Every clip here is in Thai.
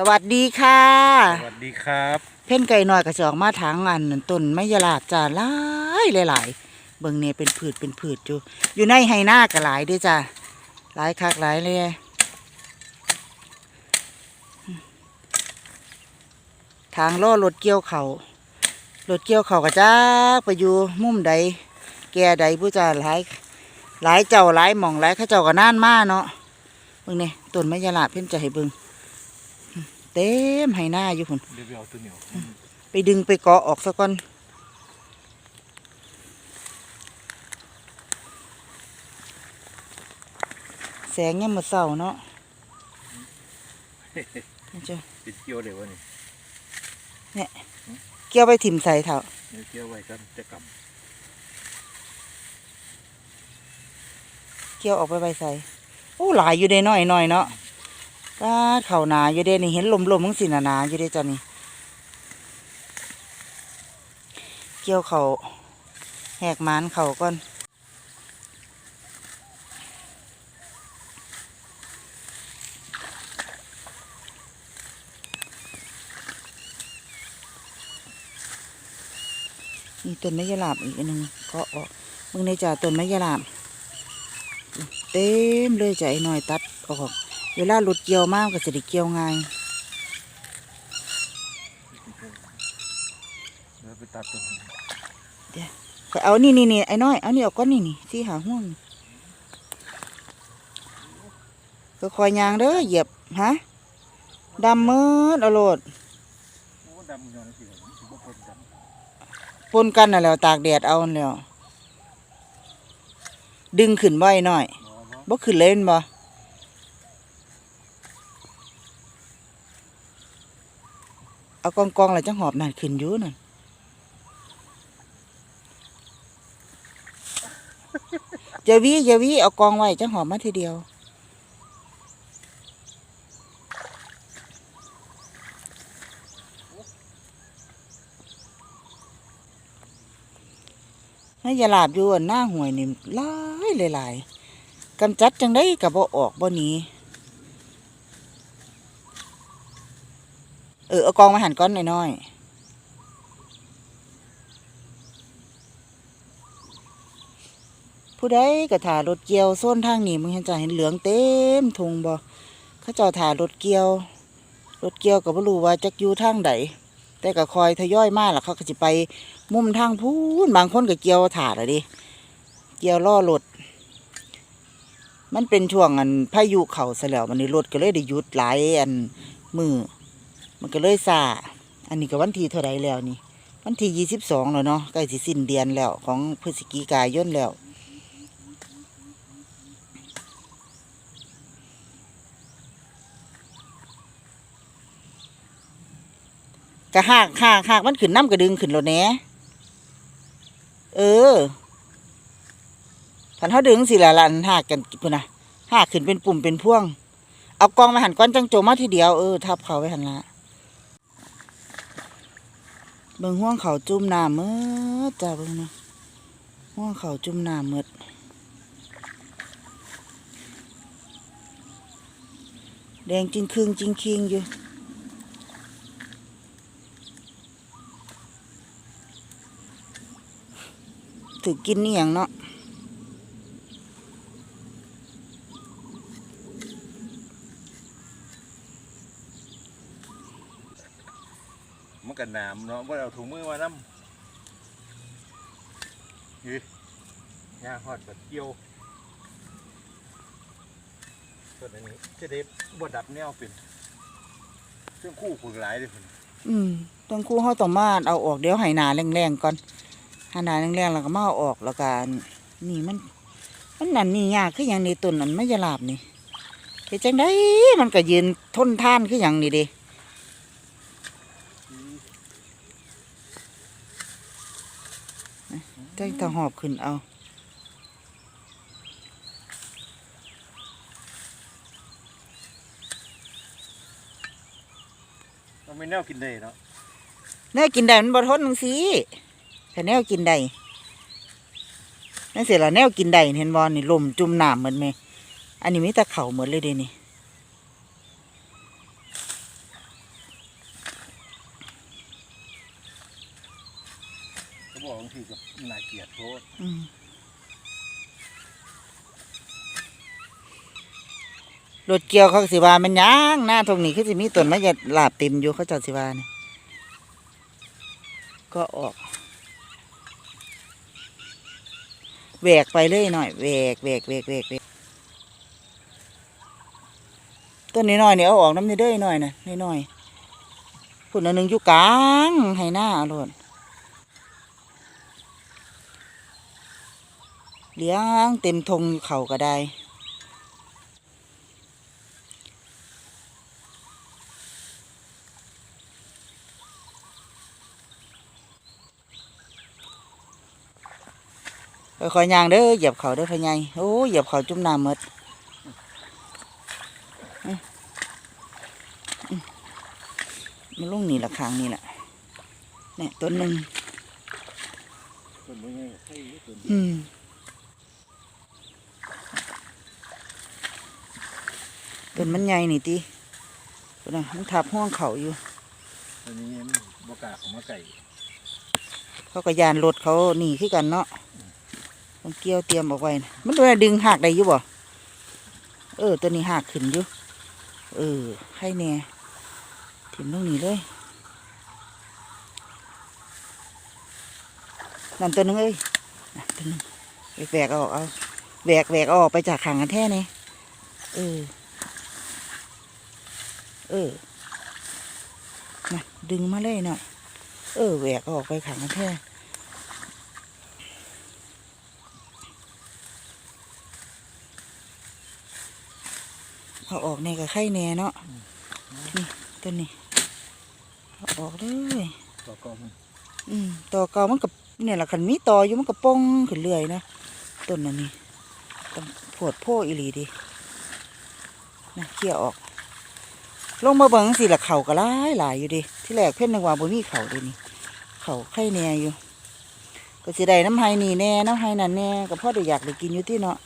สวัสดีค่ะ สวัสดีครับ เพ่นไก่น้อยกระจอกมาทางอันนั้นต้นไม้ยาลาดจ้าหลายหลายๆเบิ่งเนี่ยเป็นผืดเป็นผืดอยู่ อยู่ในไฮหน้าก็หลายเด้วยจ้าหลายคักหลายเลยทางล่อรถเกี่ยวเขารถเกี่ยวเขากระจ้ากไปอยู่มุมใด แก่ใดผู้จ้าหลายหลายเจ้าหลายหม่องหลายเข้าเจ้าก็น่านมาเนาะเบิ่งเนี่ยต้นไม้ยาลาดเพ่นจะให้เบิ่ง เต็มไฮหน้าอยู่พุ่นเดี๋ยวไปเอาตัวเหนียวไปดึงไปเกาะออกซะก่อนแสงยังมาเศร้าเนาะนี่จ้ะติดเกี่ยวเดี๋ยววะนี่เกี่ยวไปถิ่มใส่เถอะเดี๋ยวเกี่ยวไว้กันจะกเกี่ยวออกไปใบใส่โอ้หลายอยู่เด้น้อยน้อยๆเนาะ ปาเข่าหนาอยู่เด้นี่เห็นลมลมมึงสินาหนาอยู่เด้จ้ะนี่ เกี่ยวเขาแหกมานเขาก่อนมีต้นไม้ยาลาบอีกอันหนึ่งก็ออกมึงในจ่าต้นไม้ยาลาบเต็มเลยจะไอ้หน่อยตัดออก เวลารถเกี่ยวมากก็จะได้เกี่ยวง่ายเดี๋ยวไปตัดตัวนี้ข่อยเอานี่นี่นี่ไอ้น้อยเอานี่ออกก้อนนี่นี่ที่หาห่วงก็คอยยางเด้อเหยียบฮะดำมืดอาโลดโอ้ดำย้อนสิผมสิบ่คนดำปนกันน่ะแล้วตากแดดเอาแล้วดึงขึ้นบ่ไอ้น้อยบ่ขึ้นเล่นบ่ เอากองกองๆแล้วจังหอบนั่นขึ้นอยู่นั่นอย่าวิอย่าวิเอากองไว้จังหอบมาทีเดียวให้ยาลาบอยู่อันหน้าห่วยนี่หลายหลายๆกำจัดจังได้กับบ่ออกบ่หนี้ เออเอากองมาหั่นก้อนน้อยๆผู้ใดก็ถ่ารถเกี่ยวโซนทางนี้มึงเห็นจะเห็นเหลืองเต็มทุงบ่เขาเจ้าถ่ารถเกี่ยว รถเกี่ยวก็บ่รู้ว่าจักอยู่ทางใดแต่ก็คอยทยอยมาแล้วเขาก็สิไปมุมทางพูนบางคนก็เกี่ยวถาดอะดิเกี่ยวล่อรถมันเป็นช่วงอันพายุเข่าซะแล้วมันนี่รถก็เลยได้หยุดหลายอันมือ มันก็เลยซาอันนี้ก็วันที่เท่าไรแล้วนี่ วันที่ยี่สิบสองแล้วเนาะใกล้สิสิ้นเดือนแล้วของพฤศจิกายนแล้วกะหากหากหากมันขึ้นน้ำกระดึงขึ้นรถแหน่เออผันเขาดึงสิละลันหากกันพุ่นนะหากขึ้นเป็นปุ่มเป็นพ่วง เอากองมาหันก้อนจังโจมมาทีเดียวเออทับเขาไว้หันละ เบิ่งห่วงเขาจุ่มน้ำเมื่อจ้าเบิ่งนะห่วงเขาจุ่มน้ำเมื่อแดงจริงคึงจริงคิงอยู่ถือกินนี่อย่างเนาะ มันกันน้ำเนาะบ่ได้เอาถุงมือมานำนี่ย่างฮอดบัดเกี่ยวส่วนอันนี้จะได้บ่ดับแนวเป็นเครื่องคู่ฝึกหลายเด้อพุ่นอืมต้องคู่เขาต้องมาเอาออกเดี๋ยวให้หนาแรงๆก่อนห้หนาแรงๆแล้วก็มาเอาออกแล้วกันนี่มัน มันนั่นนี่ยากคืออย่างนี้ต้นนั้นไม่จะลาบนี่เฮ็ดจังได้มันก็ยืนทนท่านคืออย่างนี้เดิ จังถ้าหอบขึ้นเอามันไม่แนวกินได้เนาะแนวกินได้มันบ่ทนจังซี่แต่แนวกินได้นั่นเสียละแนวกินได้เห็นบ่นี่ลมจุ่มน้ำเหมือนไหมอันนี้มีแต่เข่าเหมือนเลยเด้นี่ บอกบางทีก็ น่าเกลียดโทษอืมรถเกี่ยวเขาก็สิว่ามันหยังหน้าตรงนี้คือสิมีต้นไม้จะลาบเต็มอยู่เขาเจัดสิว่านี่ก็ออกแหวกไปเลยหน่อยแหวกแหวกแหวกแหวกแหวกต้นนี้หน่อยๆนี่เอาออกน้ำนี่เด้อหน่อยนะนี่หน่อยๆพุ่นอันหนึงอยู่กลางให้หน้าเอาโลด เลี้ยงเต็มทงอยู่เขาก็ได้ ค่อยๆย่างเด้อเหยียบเขาเด้อพ่อใหญ่โอ้เหยียบเขาจุ่มน้ำหมดอื้ออื้อมันลงนี่ละคางนี่แหละเนี่ยต้นหนึ่งต้นไม้ไงให้ต้นอืม ต้นมันใหญ่นี่ติพุ่นนะมันทับห้วงเขาอยู่ต้นนี้มันบกล้าของมาไก่เขาก็ยานรถเขาหนีขึ้นกันเนาะต้องเกี่ยวเตรียมเออกไว้นะมันตัวดึงหักได้อยู่บ่เออ ตัวนี้หักขึ้นอยู่เออให้แน่ถิ่มตรงนี้เลยนั่นตัวหนึงเอ้ยน่ะตัวหนึงแหวกๆเอาออกเอาแหวกแหวกเอาออกไปจากขังกันแท้เนี่ยเออ เออน่ะดึงมาเลยหน่อยเออแหวกออกไปขังกันแท้เอาออกในกับไข่แหน่เนาะนี่ต้นนี้เอาออกเลยต่อก็มันอืมต่อเก่ามันกับเนี่ยแหละขันมีต่ออยู่มันกับป้องขึ้นเรื่อยนะต้นนั้นนี่ต้องโผดโพอีหลีดีนะเขี่ยออก ลงมาเบิ่งสิละเข่าก็หลายหลายอยู่ดิที่แรกเพ่นนึกว่าบ่มีเข่าเดินี่เข่าไข่แน่อยู่ ก็สิได้น้ำไห้นี่แน่น้ำไห้นั่นแน่ก็พ่อได้อยากได้กินอยู่ที่เนาะ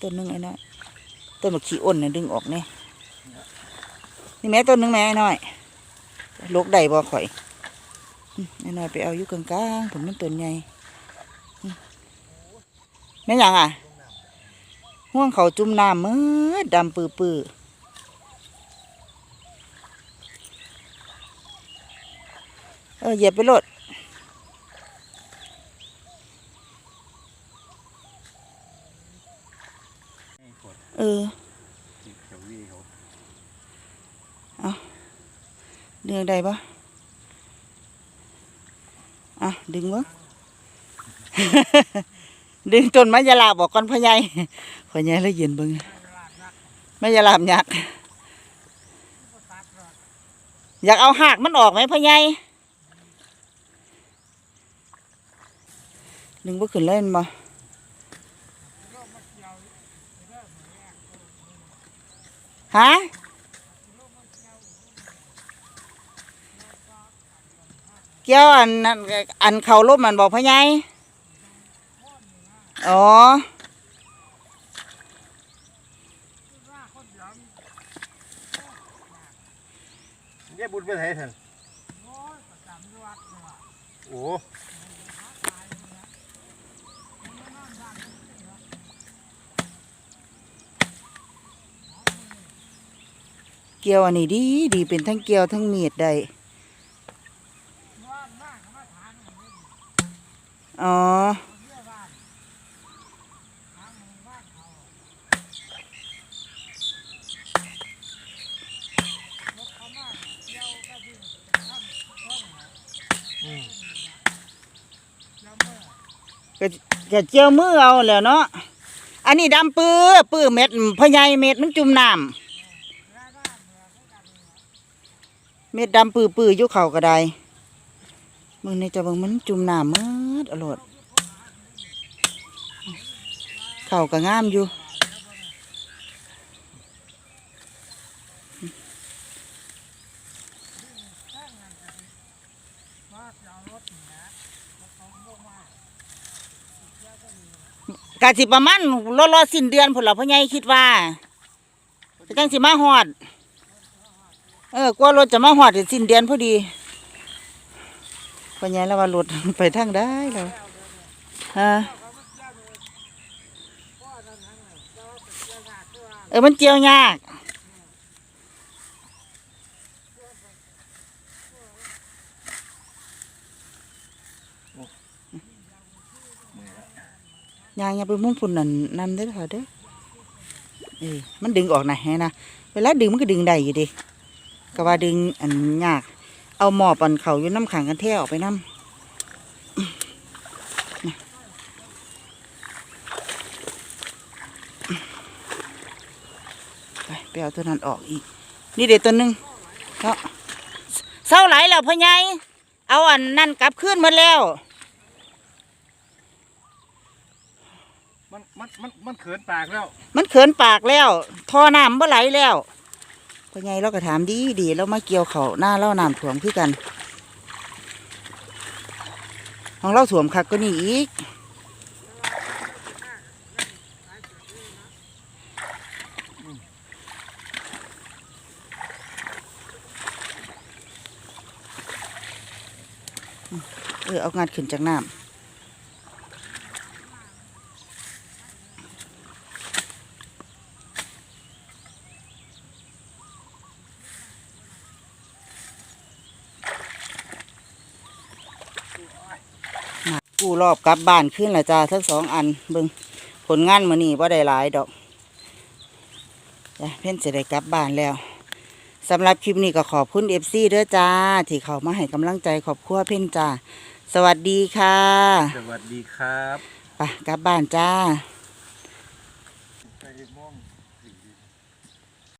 ต้นนึงไอ้น้อยต้นมะขี้อ้นเนี่ยดึงออกเนี่ยนี่แม่ต้นนึงแม่ไอ้น้อยลกได้บ่ข่อยไอ้น้อยไปเอาอยู่กลางๆผมมันต้นใหญ่แม่ยังอะ ห่วงเขาจุ่มน้ำมืดดำปื้อๆเออเหยียบไปโลดให้ปวดเออที่แถวนี้เขาดึงได้ปะอะ ดึงวะ ดึงต้นไม้ยาลาบอกก่อนพ่อใหญ่พ่อใหญ่แล้วเย็นเบิ่งไม้ยาลามยักษ์อยากเอาหากมันออกไหมพ่อใหญ่ดึงบ่ขึ้นเล่นบ่ฮะเกี่ยวอันนั้นอันเขาลบมันบอกพ่อใหญ่ อ๋อแย่บุญไปไหนท่านโอ้เกี่ยวอันนี้ดีดีเป็นทั้งเกี่ยวทั้งมีดได้อ๋อ อืม ก็ก็เจียวมือเอาแล้วเนาะอันนี้ดำปื้อปื้อเม็ดพ่อใหญ่เม็ดมันจุ่มน้ำเม็ดดำปื้อปื้อยู่เข่าก็ได้มึงในจะบิ่งมันจุ่มน้ำมืดอร่อยเข่าก็งามอยู่ กะสิประมาณรอรอสิ้นเดือนผลเราพ่อใหญ่คิดว่าจะจังสิมาหอด เออกลัวรถจะมาหอดสิ้นเดือนพอดีปัญญาแล้วว่ารถไปทางได้แล้วฮะเออมันเจียวยาก ยางอย่าไปมุ่งฝุ่นนั่นนำเด้อค่ะเด้อเอ้ยมันดึงออกนะแฮนะเวลาดึงมันก็ดึงได้อยู่ดิก็ว่าดึงอันยาก เอาหมอบอันเขาอยู่น้ำขังกันแท้ออกไปน้ำไปไปเอาตัวนั้นออกอีก นี่เด็ดตัวหนึ่งเนาะเศร้าไหลายแล้วพ่อใหญ่เอาอันนั่นกลับขึ้นมาแล้ว มันมันมันมันเขินปากแล้ว มันเขินปากแล้วท่อน้ำเมื่อไหลแล้วพ่อใหญ่เราก็ถามดีดีแล้วมาเกี่ยวเขาหน้าเล่าน้ำถ่วมคือกันของเราถ่วมคักก็นี่อีกเออเอางานขึ้นจากน้ำ กูรอบกลับบ้านขึ้นละจ้าทั้งสองอันเบิงผลงานมื้อนี้บ่ได้หลายดอกจ้ะเพ่นจะได้กลับบ้านแล้วสำหรับคลิปนี้ก็ขอบคุณเอฟซีเด้อจ้า ที่เขามาให้กำลังใจขอบครัวเพ่นจ้า สวัสดีค่ะ สวัสดีครับ ไปกลับบ้านจ้า